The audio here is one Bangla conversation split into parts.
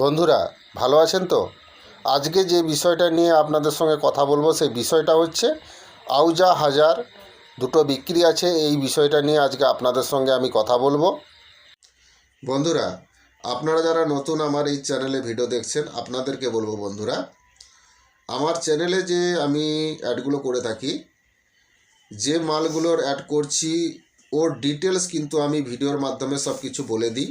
বন্ধুরা, ভালো আছেন তো? আজকে যে বিষয়টা নিয়ে আপনাদের সঙ্গে কথা বলব, সেই বিষয়টা হচ্ছে আউজা হাজার দুটো বিক্রি আছে। এই বিষয়টা নিয়ে আজকে আপনাদের সঙ্গে আমি কথা বলব। বন্ধুরা, আপনারা যারা নতুন আমার এই চ্যানেলে ভিডিও দেখছেন, আপনাদেরকে বলব বন্ধুরা, আমার চ্যানেলে যে আমি অ্যাডগুলো করে থাকি, যে মালগুলোর অ্যাড করছি, ওর ডিটেলস কিন্তু আমি ভিডিওর মাধ্যমে সব কিছু বলে দিই।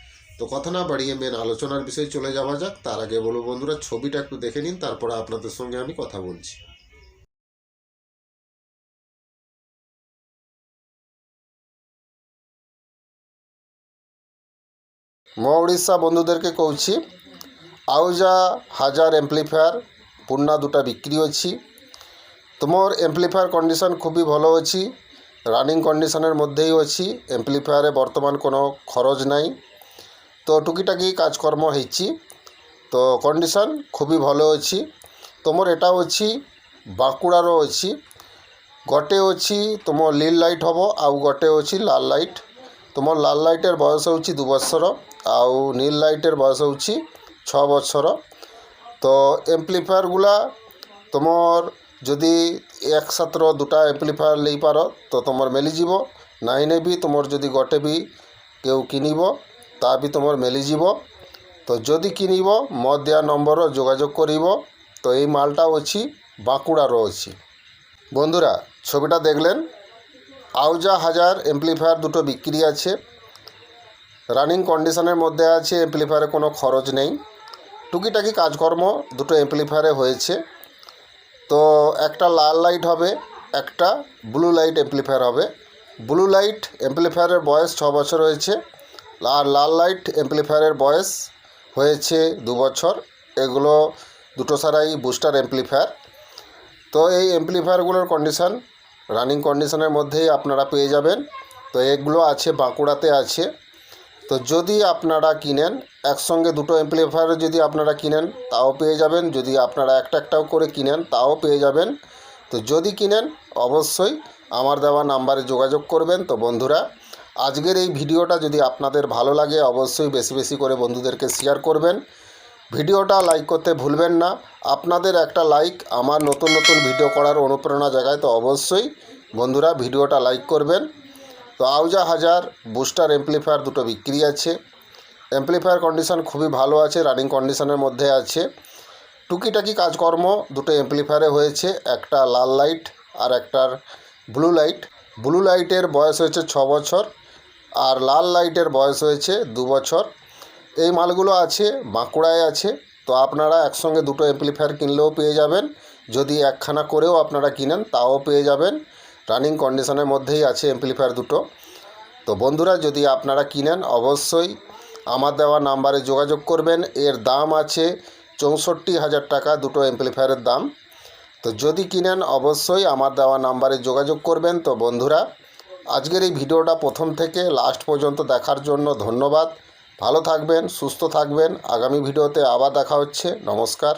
তো কথা না বাড়িয়ে মেন আলোচনার বিষয়ে চলে যাওয়া যাক। তার আগে বলব বন্ধুরা, ছবিটা একটু দেখে নিন, তারপরে আপনাদের সঙ্গে আমি কথা বলছি। ମୋ উড়িষ্যা বন্ধুদেরকে কৌছি, আউজা হাজার ହାଜାର ଏମ୍ପ୍ଲିଫାୟାର୍ ପୁରୁଣା বিক্রি ବିକ୍ରି তোমার ତୁମର কন্ডিশন খুবই ভালো ଅଛି রানিং কন্ডিশনের মধ্যেই ଅଛି এমপ্লিফায়ারে বর্তমান কোনো খরচ নাই। তো টুকিটাকি কাজকর্ম ହେଇଛି তো କଣ୍ଡିସନ୍ ଖୁବ୍ ଭଲ ଅଛି ତୁମର ଏଇଟା ଅଛି ବାଙ୍କୁଡ଼ାର ଅଛି ଗୋଟେ ଅଛି ତୁମ ଲିଲ୍ ଲାଇଟ୍ ହେବ ଆଉ ଗୋଟେ ଅଛି ଲାଲ୍ ଲାଇଟ୍ ତୁମ ଲାଲ୍ ଲାଇଟ୍ର ବୟସ ହେଉଛି ଦୁଇ ବର୍ଷର ଆଉ ନୀଲ୍ ଲାଇଟ୍ର ବୟସ ହେଉଛି ଛଅ ବର୍ଷର তো এমপ্লিফায়ারগুলা তোমার যদি একসাথে দুটা এমপ্লিফায়ার নেই পার তো তোমার মেলিযিব নাই নেবি তোমার যদি গটে বি কেউ কিনিব তা ବି ତୁମର ମିଳିଯିବ ତ ଯଦି কিনিব ମୋ ଦିଆ নম্বর যোগাযোগ করিব তো এই মালটা ଅଛି বাঁকুড়ারও ଅଛି বন্ধুরা ছবিটা দেখলেন আউজা হাজার এমপ্লিফায়ার দুটো বিক্রি আছে রানিং কন্ডিশনের মধ্যে আছে এমপ্লিফায়ারে কোনো খরচ নেই টুকিটাকি কাজকর্ম দুটো এমপ্লিফায়ারে হয়েছে তো একটা লাল লাইট হবে একটা ব্লু লাইট এমপ্লিফায়ার হবে ব্লু লাইট এমপ্লিফায়ারের বয়স ছ বছর হয়েছে আর লাল লাইট এমপ্লিফায়ারের বয়স হয়েছে দু বছর। এগুলো দুটো সারাই বুস্টার এমপ্লিফায়ার তো এই এমপ্লিফায়ারগুলোর কন্ডিশান রানিং কন্ডিশনের মধ্যেই আপনারা পেয়ে যাবেন। তো এগুলো আছে, বাঁকুড়াতে আছে। তো যদি আপনারা কিনেন, একসঙ্গে দুটো এমপ্লিফায়ার যদি আপনারা কিনেন, তাও পেয়ে যাবেন। যদি আপনারা একটা একটাও করে কিনেন, তাও পেয়ে যাবেন। তো যদি কিনেন, অবশ্যই আমার দেওয়া নাম্বারে যোগাযোগ করবেন। তো বন্ধুরা আজকের এই ভিডিওটা যদি আপনাদের ভালো লাগে, অবশ্যই বেশি বেশি করে বন্ধুদেরকে শেয়ার করবেন। ভিডিওটা লাইক করতে ভুলবেন না। আপনাদের একটা লাইক আমার নতুন নতুন ভিডিও করার অনুপ্রেরণা জাগায় তো অবশ্যই বন্ধুরা ভিডিওটা লাইক করবেন। তো আউজা হাজার বুস্টার এমপ্লিফায়ার দুটো বিক্রি আছে। এমপ্লিফায়ার কন্ডিশন খুবই ভালো আছে রানিং কন্ডিশনের মধ্যে আছে। টুকিটাকি কাজকর্ম দুটো এমপ্লিফায়ারে হয়েছে, একটা লাল লাইট আর একটার ব্লু লাইট ব্লু লাইটের বয়স হয়েছে ছ বছর। আর লাল লাইটের বয়স হয়েছে দু বছর। এই মালগুলো আছে, বাঁকুড়ায় আছে, তো আপনারা একসঙ্গে দুটো এমপ্লিফায়ার কিনলেও পেয়ে যাবেন। যদি একখানা করেও আপনারা কিনেন, তাও পেয়ে যাবেন। রানিং কন্ডিশনের মধ্যেই আছে এমপ্লিফায়ার দুটো। তো বন্ধুরা, যদি আপনারা কিনেন, অবশ্যই আমার দেওয়া নাম্বারে যোগাযোগ করবেন। এর দাম আছে চৌষট্টি হাজার টাকা, দুটো এমপ্লিফায়ারের দাম। তো যদি কিনেন, অবশ্যই আমার দেওয়া নাম্বারে যোগাযোগ করবেন। তো বন্ধুরা আজকের এই ভিডিওটা প্রথম থেকে লাস্ট পর্যন্ত দেখার জন্য ধন্যবাদ। ভালো থাকবেন, সুস্থ থাকবেন। আগামী ভিডিওতে আবার দেখা হচ্ছে। নমস্কার।